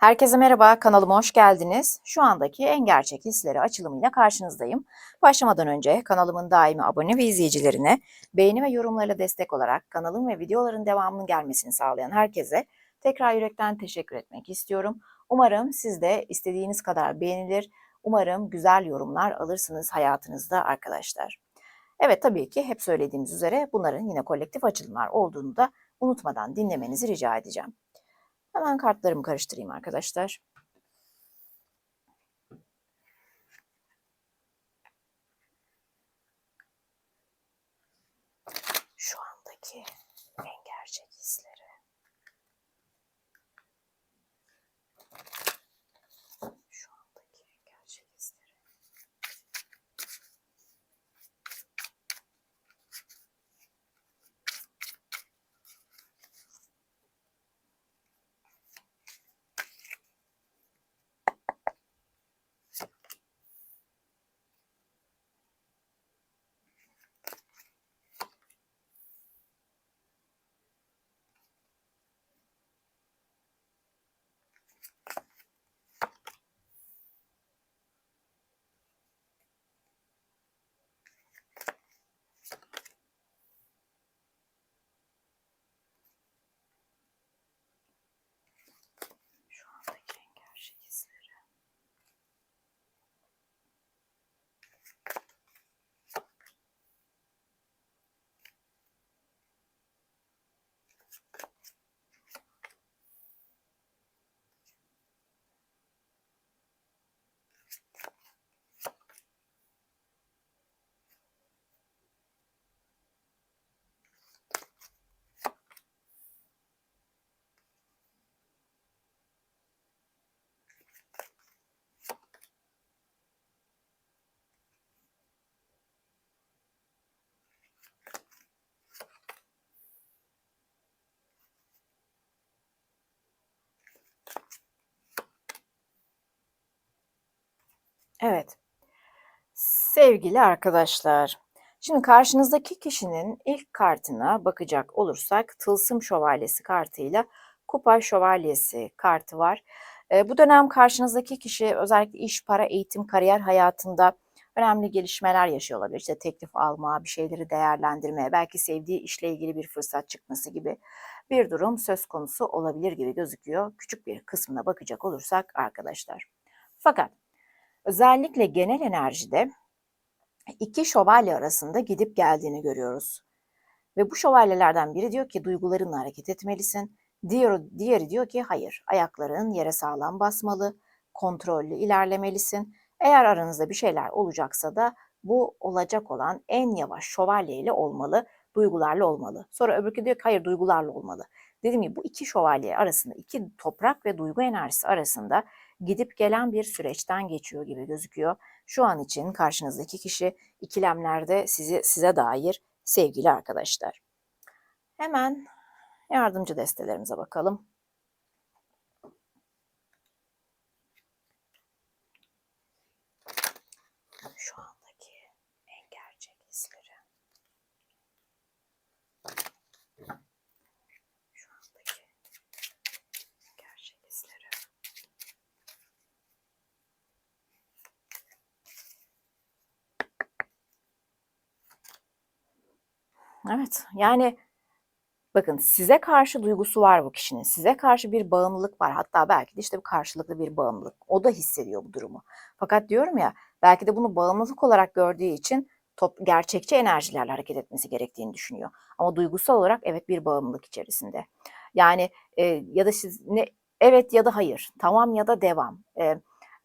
Herkese merhaba, kanalıma hoş geldiniz. Şu andaki en gerçek hisleri açılımıyla karşınızdayım. Başlamadan önce kanalımın daimi abone ve izleyicilerine beğeni ve yorumlarıyla destek olarak kanalım ve videoların devamının gelmesini sağlayan herkese tekrar yürekten teşekkür etmek istiyorum. Umarım siz de istediğiniz kadar beğenilir, umarım güzel yorumlar alırsınız hayatınızda arkadaşlar. Evet tabii ki hep söylediğimiz üzere bunların yine kolektif açılımlar olduğunu da unutmadan dinlemenizi rica edeceğim. Hemen kartlarımı karıştırayım arkadaşlar. Şu andaki Evet. Sevgili arkadaşlar, şimdi karşınızdaki kişinin ilk kartına bakacak olursak Tılsım Şövalyesi kartıyla Kupa Şövalyesi kartı var. E, bu dönem karşınızdaki kişi özellikle iş, para, eğitim, kariyer hayatında önemli gelişmeler yaşıyor olabilir. İşte teklif alma, bir şeyleri değerlendirme, belki sevdiği işle ilgili bir fırsat çıkması gibi bir durum söz konusu olabilir gibi gözüküyor. Küçük bir kısmına bakacak olursak arkadaşlar. Fakat özellikle genel enerjide iki şövalye arasında gidip geldiğini görüyoruz. Ve bu şövalyelerden biri diyor ki duygularınla hareket etmelisin. Diğeri, diğeri diyor ki hayır ayakların yere sağlam basmalı, kontrollü ilerlemelisin. Eğer aranızda bir şeyler olacaksa da bu olacak olan en yavaş şövalyeyle olmalı, duygularla olmalı. Sonra öbürkü diyor ki hayır duygularla olmalı. Dediğim gibi bu iki şövalye arasında, iki toprak ve duygu enerjisi arasında gidip gelen bir süreçten geçiyor gibi gözüküyor. Şu an için karşınızdaki kişi ikilemlerde sizi, size dair sevgili arkadaşlar. Hemen yardımcı destelerimize bakalım. Şu andaki en gerçek hisleri. Şu andaki en gerçek hisleri. Evet, yani bakın size karşı duygusu var bu kişinin. Size karşı bir bağımlılık var. Hatta belki de işte bir karşılıklı bir bağımlılık. O da hissediyor bu durumu. Fakat diyorum ya belki de bunu bağımlılık olarak gördüğü için top, gerçekçi enerjilerle hareket etmesi gerektiğini düşünüyor. Ama duygusal olarak evet bir bağımlılık içerisinde. Yani e, ya da siz ne evet ya da hayır, tamam ya da devam. E,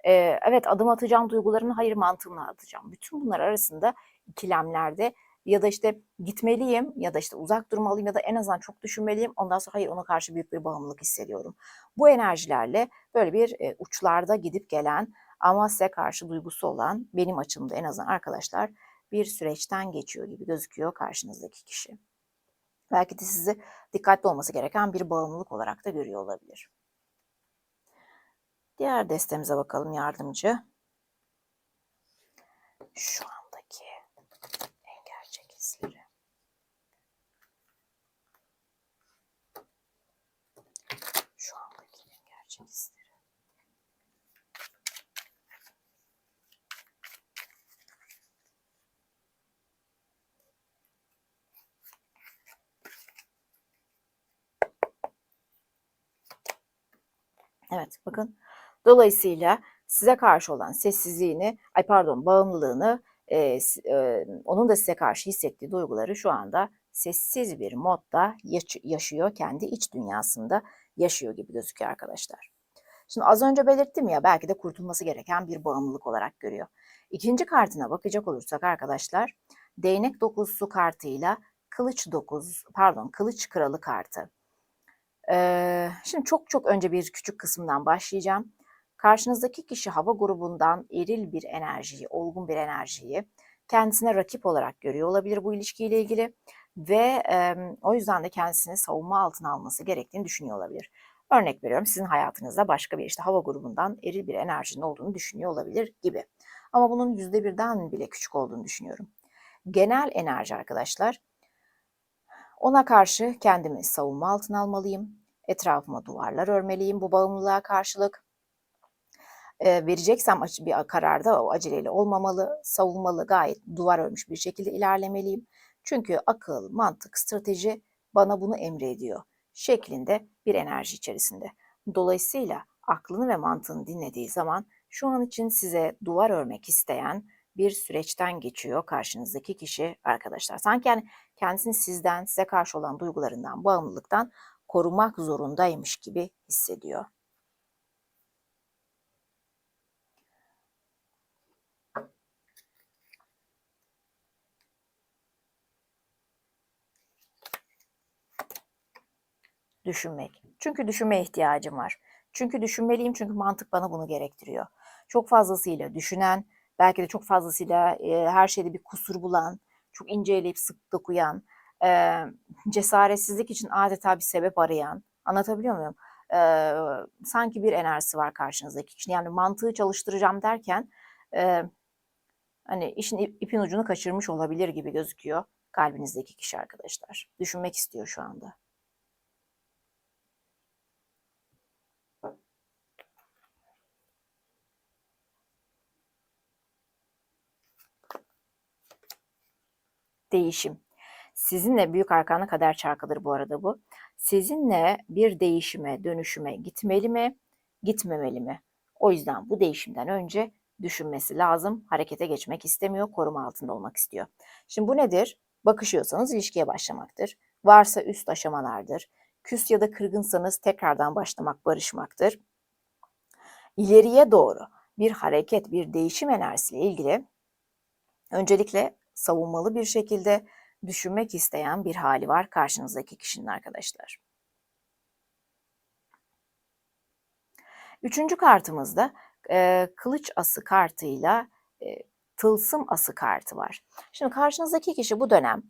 e, evet adım atacağım duygularını hayır mantığımla atacağım. Bütün bunlar arasında ikilemlerde ya da işte gitmeliyim ya da işte uzak durmalıyım ya da en azından çok düşünmeliyim. Ondan sonra hayır ona karşı büyük bir bağımlılık hissediyorum. Bu enerjilerle böyle bir e, uçlarda gidip gelen ama size karşı duygusu olan benim açımda en azından arkadaşlar bir süreçten geçiyor gibi gözüküyor karşınızdaki kişi. Belki de sizi dikkatli olması gereken bir bağımlılık olarak da görüyor olabilir. Diğer destemize bakalım yardımcı. Şu Cengizleri. Evet bakın. Dolayısıyla size karşı olan sessizliğini, ay pardon bağımlılığını, e, e, onun da size karşı hissettiği duyguları şu anda sessiz bir modda yaşıyor kendi iç dünyasında yaşıyor gibi gözüküyor arkadaşlar. Şimdi az önce belirttim ya belki de kurtulması gereken bir bağımlılık olarak görüyor. İkinci kartına bakacak olursak arkadaşlar değnek dokuzusu kartıyla kılıç dokuz pardon kılıç kralı kartı. Ee, şimdi çok çok önce bir küçük kısımdan başlayacağım. Karşınızdaki kişi hava grubundan eril bir enerjiyi, olgun bir enerjiyi kendisine rakip olarak görüyor olabilir bu ilişkiyle ilgili ve e, o yüzden de kendisini savunma altına alması gerektiğini düşünüyor olabilir. Örnek veriyorum sizin hayatınızda başka bir işte hava grubundan eril bir enerjinin olduğunu düşünüyor olabilir gibi. Ama bunun yüzde birden bile küçük olduğunu düşünüyorum. Genel enerji arkadaşlar. Ona karşı kendimi savunma altına almalıyım. Etrafıma duvarlar örmeliyim bu bağımlılığa karşılık. E, vereceksem bir kararda o aceleyle olmamalı, savunmalı, gayet duvar örmüş bir şekilde ilerlemeliyim. Çünkü akıl, mantık, strateji bana bunu emrediyor şeklinde bir enerji içerisinde. Dolayısıyla aklını ve mantığını dinlediği zaman şu an için size duvar örmek isteyen bir süreçten geçiyor karşınızdaki kişi arkadaşlar. Sanki yani kendisini sizden, size karşı olan duygularından, bağımlılıktan korumak zorundaymış gibi hissediyor. Düşünmek. Çünkü düşünmeye ihtiyacım var. Çünkü düşünmeliyim çünkü mantık bana bunu gerektiriyor. Çok fazlasıyla düşünen, belki de çok fazlasıyla e, her şeyde bir kusur bulan, çok inceleyip sık dokuyan, e, cesaretsizlik için adeta bir sebep arayan, anlatabiliyor muyum? E, sanki bir enerjisi var karşınızdaki kişinin. Yani mantığı çalıştıracağım derken e, hani işin ipin ucunu kaçırmış olabilir gibi gözüküyor kalbinizdeki kişi arkadaşlar. Düşünmek istiyor şu anda. Değişim. Sizinle büyük arkana kader çarkıdır bu arada bu. Sizinle bir değişime, dönüşüme gitmeli mi, gitmemeli mi? O yüzden bu değişimden önce düşünmesi lazım. Harekete geçmek istemiyor, koruma altında olmak istiyor. Şimdi bu nedir? Bakışıyorsanız ilişkiye başlamaktır. Varsa üst aşamalardır. Küs ya da kırgınsanız tekrardan başlamak, barışmaktır. İleriye doğru bir hareket, bir değişim enerjisiyle ilgili öncelikle savunmalı bir şekilde düşünmek isteyen bir hali var karşınızdaki kişinin arkadaşlar. Üçüncü kartımızda e, kılıç ası kartıyla e, tılsım ası kartı var. Şimdi karşınızdaki kişi bu dönem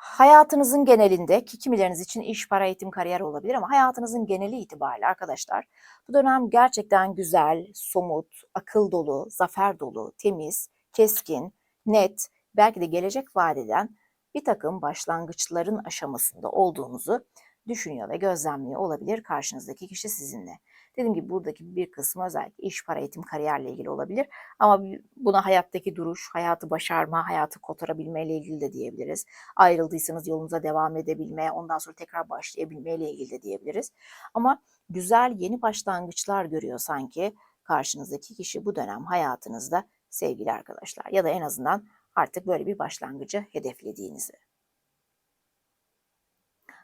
hayatınızın genelinde ki kimileriniz için iş, para, eğitim, kariyer olabilir ama hayatınızın geneli itibariyle arkadaşlar bu dönem gerçekten güzel, somut, akıl dolu, zafer dolu, temiz, keskin, net, belki de gelecek vadeden bir takım başlangıçların aşamasında olduğunuzu düşünüyor ve gözlemliyor olabilir karşınızdaki kişi sizinle. Dediğim gibi buradaki bir kısmı özellikle iş, para, eğitim, kariyerle ilgili olabilir. Ama buna hayattaki duruş, hayatı başarma, hayatı kotarabilme ile ilgili de diyebiliriz. Ayrıldıysanız yolunuza devam edebilme, ondan sonra tekrar başlayabilme ile ilgili de diyebiliriz. Ama güzel yeni başlangıçlar görüyor sanki karşınızdaki kişi bu dönem hayatınızda sevgili arkadaşlar. Ya da en azından artık böyle bir başlangıcı hedeflediğinizi.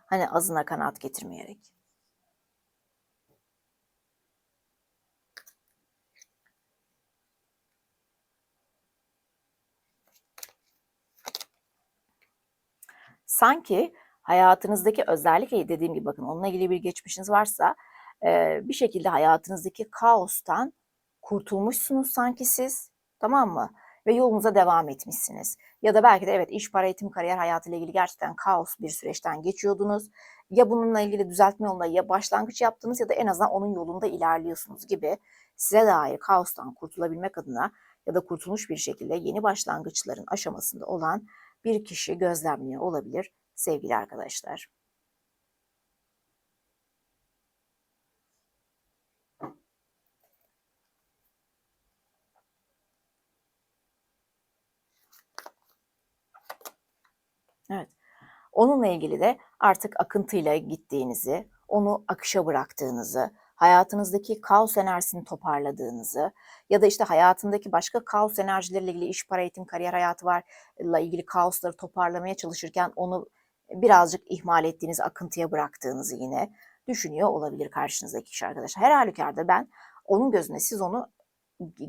Hani azına kanaat getirmeyerek. Sanki hayatınızdaki özellikle dediğim gibi bakın onunla ilgili bir geçmişiniz varsa bir şekilde hayatınızdaki kaostan kurtulmuşsunuz sanki siz tamam mı? ve yolunuza devam etmişsiniz. Ya da belki de evet iş, para, eğitim, kariyer hayatıyla ilgili gerçekten kaos bir süreçten geçiyordunuz. Ya bununla ilgili düzeltme yolunda ya başlangıç yaptınız ya da en azından onun yolunda ilerliyorsunuz gibi size dair kaostan kurtulabilmek adına ya da kurtulmuş bir şekilde yeni başlangıçların aşamasında olan bir kişi gözlemliyor olabilir sevgili arkadaşlar. Evet. Onunla ilgili de artık akıntıyla gittiğinizi, onu akışa bıraktığınızı, hayatınızdaki kaos enerjisini toparladığınızı ya da işte hayatındaki başka kaos enerjileriyle ilgili iş, para, eğitim, kariyer hayatı varla ilgili kaosları toparlamaya çalışırken onu birazcık ihmal ettiğiniz, akıntıya bıraktığınızı yine düşünüyor olabilir karşınızdaki kişi arkadaşlar. Her halükarda ben onun gözünde siz onu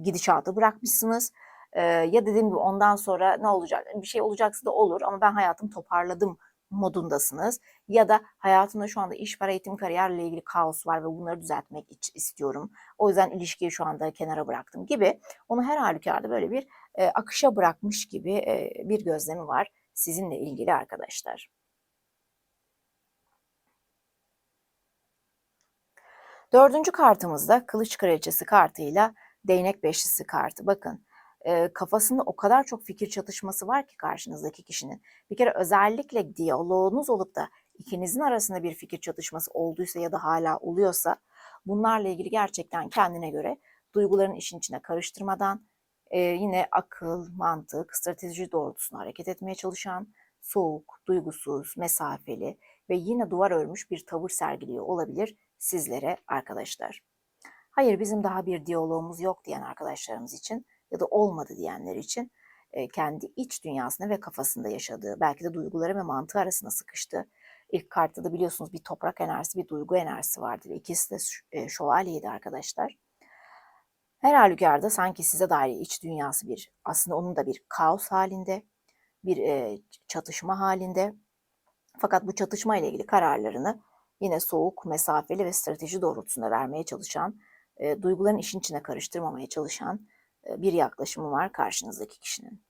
gidişatı bırakmışsınız. Ee, ya dediğim gibi ondan sonra ne olacak? Bir şey olacaksa da olur ama ben hayatımı toparladım modundasınız. Ya da hayatımda şu anda iş, para, eğitim, kariyerle ilgili kaos var ve bunları düzeltmek istiyorum. O yüzden ilişkiyi şu anda kenara bıraktım gibi. Onu her halükarda böyle bir e, akışa bırakmış gibi e, bir gözlemi var sizinle ilgili arkadaşlar. Dördüncü kartımızda kılıç kraliçesi kartıyla değnek beşlisi kartı. Bakın e, kafasında o kadar çok fikir çatışması var ki karşınızdaki kişinin. Bir kere özellikle diyaloğunuz olup da ikinizin arasında bir fikir çatışması olduysa ya da hala oluyorsa bunlarla ilgili gerçekten kendine göre duyguların işin içine karıştırmadan e, yine akıl, mantık, strateji doğrultusunda hareket etmeye çalışan, soğuk, duygusuz, mesafeli ve yine duvar örmüş bir tavır sergiliyor olabilir sizlere arkadaşlar. Hayır bizim daha bir diyalogumuz yok diyen arkadaşlarımız için ya da olmadı diyenler için kendi iç dünyasında ve kafasında yaşadığı, belki de duyguları ve mantığı arasında sıkıştı. İlk kartta da biliyorsunuz bir toprak enerjisi, bir duygu enerjisi vardı ve ikisi de şövalyeydi arkadaşlar. Her halükarda sanki size dair iç dünyası bir, aslında onun da bir kaos halinde, bir çatışma halinde. Fakat bu çatışma ile ilgili kararlarını yine soğuk, mesafeli ve strateji doğrultusunda vermeye çalışan, duyguların işin içine karıştırmamaya çalışan bir yaklaşımı var karşınızdaki kişinin.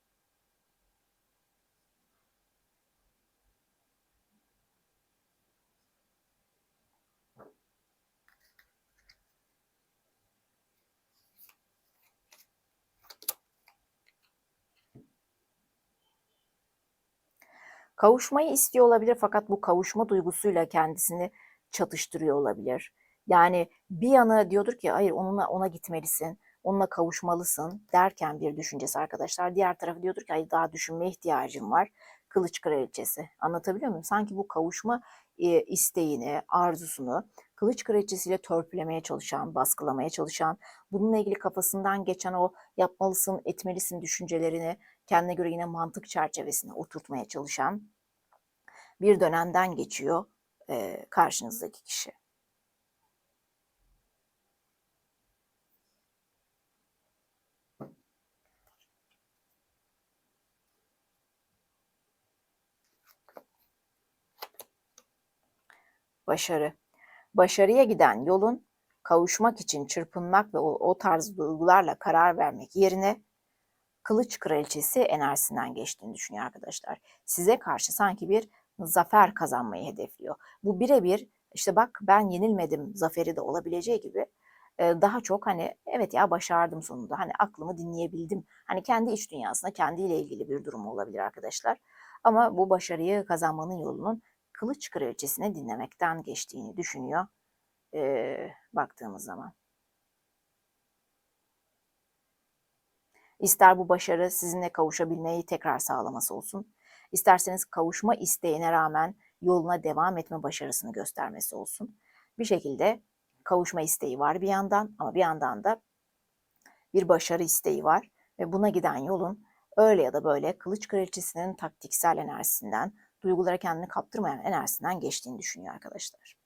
Kavuşmayı istiyor olabilir fakat bu kavuşma duygusuyla kendisini çatıştırıyor olabilir. Yani bir yana diyordur ki hayır onunla ona gitmelisin, onunla kavuşmalısın derken bir düşüncesi arkadaşlar. Diğer tarafı diyordur ki hayır daha düşünmeye ihtiyacım var. Kılıç kraliçesi. Anlatabiliyor muyum? Sanki bu kavuşma e, isteğini, arzusunu kılıç kraliçesiyle törpülemeye çalışan, baskılamaya çalışan, bununla ilgili kafasından geçen o yapmalısın, etmelisin düşüncelerini kendine göre yine mantık çerçevesine oturtmaya çalışan bir dönemden geçiyor e, karşınızdaki kişi. Başarı. Başarıya giden yolun kavuşmak için çırpınmak ve o, o tarz duygularla karar vermek yerine kılıç kraliçesi enerjisinden geçtiğini düşünüyor arkadaşlar. Size karşı sanki bir zafer kazanmayı hedefliyor. Bu birebir işte bak ben yenilmedim zaferi de olabileceği gibi daha çok hani evet ya başardım sonunda hani aklımı dinleyebildim. Hani kendi iç dünyasında kendiyle ilgili bir durum olabilir arkadaşlar. Ama bu başarıyı kazanmanın yolunun kılıç kraliçesini dinlemekten geçtiğini düşünüyor e, baktığımız zaman. İster bu başarı sizinle kavuşabilmeyi tekrar sağlaması olsun, isterseniz kavuşma isteğine rağmen yoluna devam etme başarısını göstermesi olsun. Bir şekilde kavuşma isteği var bir yandan ama bir yandan da bir başarı isteği var ve buna giden yolun öyle ya da böyle kılıç kraliçesinin taktiksel enerjisinden, duygulara kendini kaptırmayan enerjisinden geçtiğini düşünüyor arkadaşlar.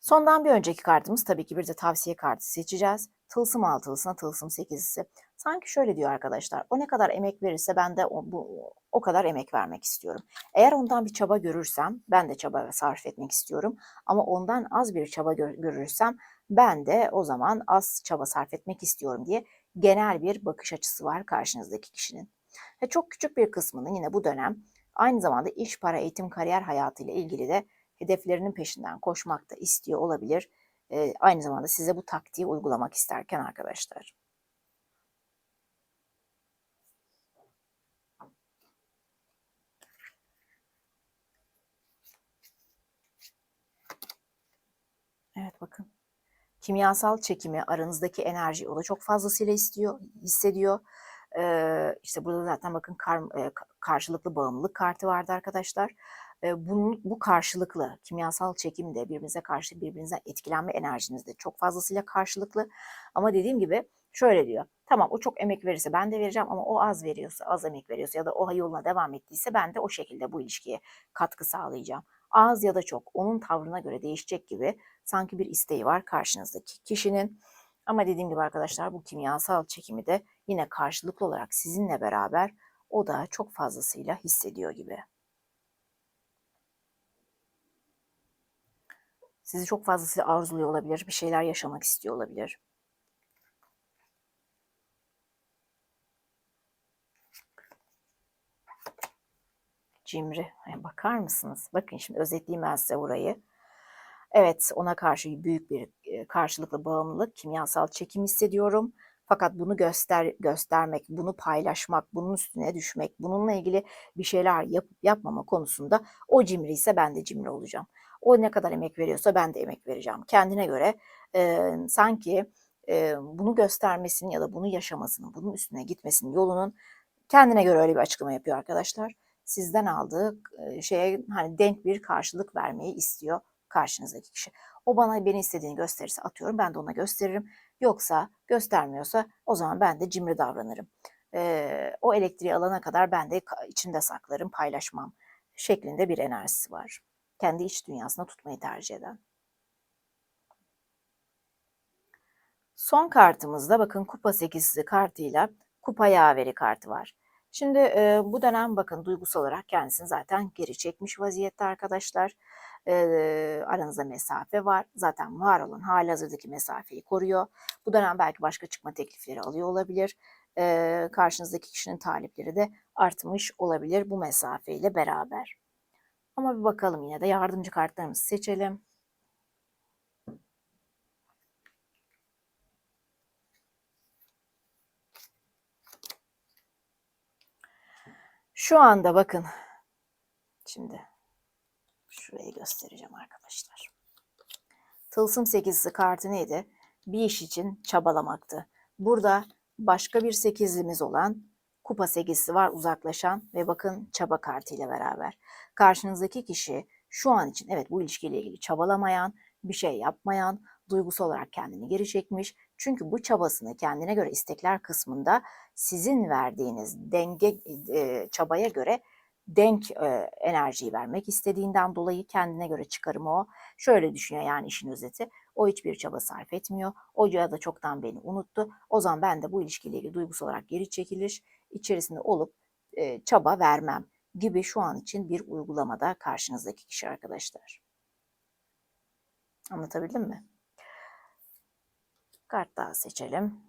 Sondan bir önceki kartımız tabii ki bir de tavsiye kartı seçeceğiz. Tılsım altılısına tılsım sekizlisi. Sanki şöyle diyor arkadaşlar. O ne kadar emek verirse ben de o, bu, o kadar emek vermek istiyorum. Eğer ondan bir çaba görürsem ben de çaba sarf etmek istiyorum. Ama ondan az bir çaba gör, görürsem ben de o zaman az çaba sarf etmek istiyorum diye genel bir bakış açısı var karşınızdaki kişinin. Ve çok küçük bir kısmının yine bu dönem aynı zamanda iş, para, eğitim, kariyer hayatıyla ilgili de hedeflerinin peşinden koşmak da istiyor olabilir. E, aynı zamanda size bu taktiği uygulamak isterken arkadaşlar. Evet bakın. Kimyasal çekimi, aranızdaki enerji o da çok fazlasıyla istiyor, hissediyor. Ee, işte burada zaten bakın kar, e, karşılıklı bağımlılık kartı vardı arkadaşlar. E, bunun, bu karşılıklı. Kimyasal çekim de birbirinize karşı birbirinizden etkilenme enerjiniz de çok fazlasıyla karşılıklı. Ama dediğim gibi şöyle diyor. Tamam o çok emek verirse ben de vereceğim ama o az veriyorsa, az emek veriyorsa ya da o yoluna devam ettiyse ben de o şekilde bu ilişkiye katkı sağlayacağım. Az ya da çok onun tavrına göre değişecek gibi sanki bir isteği var karşınızdaki kişinin. Ama dediğim gibi arkadaşlar bu kimyasal çekimi de yine karşılıklı olarak sizinle beraber o da çok fazlasıyla hissediyor gibi. Sizi çok fazlasıyla arzuluyor olabilir, bir şeyler yaşamak istiyor olabilir. Cimri. Bakar mısınız? Bakın şimdi özetleyeyim ben size burayı. Evet ona karşı büyük bir karşılıklı bağımlılık, kimyasal çekim hissediyorum. Fakat bunu göster göstermek, bunu paylaşmak, bunun üstüne düşmek, bununla ilgili bir şeyler yapıp yapmama konusunda o cimri ise ben de cimri olacağım. O ne kadar emek veriyorsa ben de emek vereceğim. Kendine göre e, sanki e, bunu göstermesinin ya da bunu yaşamasının, bunun üstüne gitmesinin yolunun kendine göre öyle bir açıklama yapıyor arkadaşlar. Sizden aldığı şeye hani denk bir karşılık vermeyi istiyor karşınızdaki kişi. O bana beni istediğini gösterirse atıyorum ben de ona gösteririm. Yoksa göstermiyorsa o zaman ben de cimri davranırım. Ee, o elektriği alana kadar ben de içinde saklarım, paylaşmam şeklinde bir enerjisi var. Kendi iç dünyasına tutmayı tercih eden. Son kartımızda bakın kupa 8'li kartıyla kupa yaveri kartı var. Şimdi e, bu dönem bakın duygusal olarak kendisini zaten geri çekmiş vaziyette arkadaşlar. E, aranızda mesafe var. Zaten var olan hali hazırdaki mesafeyi koruyor. Bu dönem belki başka çıkma teklifleri alıyor olabilir. E, karşınızdaki kişinin talipleri de artmış olabilir bu mesafeyle beraber. Ama bir bakalım yine de yardımcı kartlarımızı seçelim. Şu anda bakın. Şimdi şurayı göstereceğim arkadaşlar. Tılsım 8'li kartı neydi? Bir iş için çabalamaktı. Burada başka bir 8'limiz olan kupa 8'li var uzaklaşan ve bakın çaba kartı ile beraber. Karşınızdaki kişi şu an için evet bu ilişkiyle ilgili çabalamayan, bir şey yapmayan, duygusal olarak kendini geri çekmiş. Çünkü bu çabasını kendine göre istekler kısmında sizin verdiğiniz denge e, çabaya göre denk e, enerjiyi vermek istediğinden dolayı kendine göre çıkarımı o. Şöyle düşünüyor yani işin özeti. O hiçbir çaba sarf etmiyor. O ya da çoktan beni unuttu. O zaman ben de bu ilişkiyle ilgili duygusal olarak geri çekilir içerisinde olup e, çaba vermem gibi şu an için bir uygulamada karşınızdaki kişi arkadaşlar. Anlatabildim mi? Kart daha seçelim.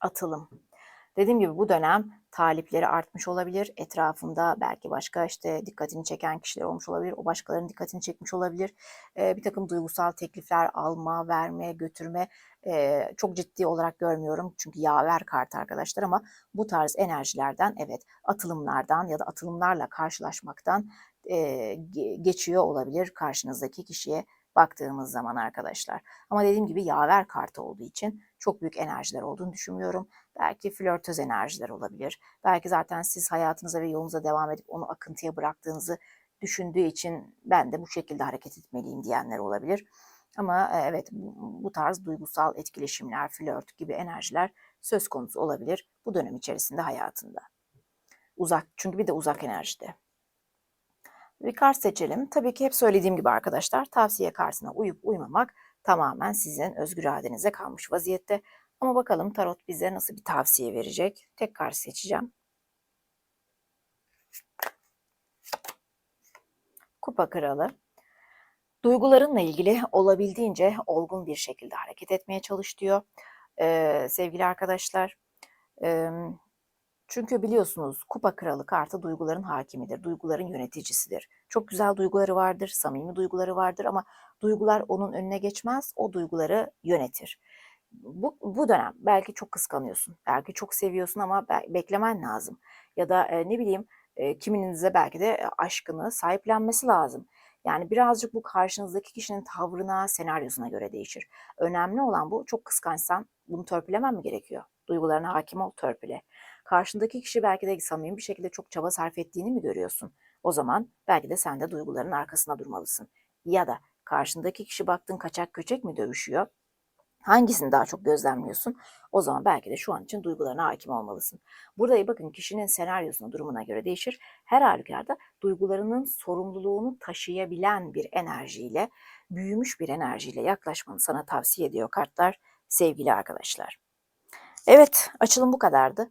Atılım. Dediğim gibi bu dönem talipleri artmış olabilir. Etrafında belki başka işte dikkatini çeken kişiler olmuş olabilir. O başkalarının dikkatini çekmiş olabilir. Ee, bir takım duygusal teklifler alma, verme, götürme e, çok ciddi olarak görmüyorum. Çünkü yaver kart arkadaşlar ama bu tarz enerjilerden evet atılımlardan ya da atılımlarla karşılaşmaktan e, geçiyor olabilir karşınızdaki kişiye baktığımız zaman arkadaşlar. Ama dediğim gibi yaver kartı olduğu için çok büyük enerjiler olduğunu düşünmüyorum. Belki flörtöz enerjiler olabilir. Belki zaten siz hayatınıza ve yolunuza devam edip onu akıntıya bıraktığınızı düşündüğü için ben de bu şekilde hareket etmeliyim diyenler olabilir. Ama e, evet bu tarz duygusal etkileşimler, flört gibi enerjiler söz konusu olabilir bu dönem içerisinde hayatında. Uzak çünkü bir de uzak enerjide. Bir kart seçelim. Tabii ki hep söylediğim gibi arkadaşlar tavsiye kartına uyup uymamak tamamen sizin özgür iradenize kalmış vaziyette. Ama bakalım tarot bize nasıl bir tavsiye verecek. Tek kart seçeceğim. Kupa kralı. Duygularınla ilgili olabildiğince olgun bir şekilde hareket etmeye çalış diyor. Ee, sevgili arkadaşlar, e, çünkü biliyorsunuz kupa kralı kartı duyguların hakimidir, duyguların yöneticisidir. Çok güzel duyguları vardır, samimi duyguları vardır ama duygular onun önüne geçmez, o duyguları yönetir. Bu, bu dönem belki çok kıskanıyorsun, belki çok seviyorsun ama beklemen lazım. Ya da e, ne bileyim e, kimininize belki de aşkını sahiplenmesi lazım. Yani birazcık bu karşınızdaki kişinin tavrına, senaryosuna göre değişir. Önemli olan bu çok kıskançsan bunu törpülemen mi gerekiyor? Duygularına hakim ol, törpüle. Karşındaki kişi belki de samimi bir şekilde çok çaba sarf ettiğini mi görüyorsun? O zaman belki de sen de duyguların arkasında durmalısın. Ya da karşındaki kişi baktın kaçak köçek mi dövüşüyor? Hangisini daha çok gözlemliyorsun? O zaman belki de şu an için duygularına hakim olmalısın. Burada bakın kişinin senaryosuna, durumuna göre değişir. Her halükarda duygularının sorumluluğunu taşıyabilen bir enerjiyle, büyümüş bir enerjiyle yaklaşmanı sana tavsiye ediyor kartlar sevgili arkadaşlar. Evet, açılım bu kadardı.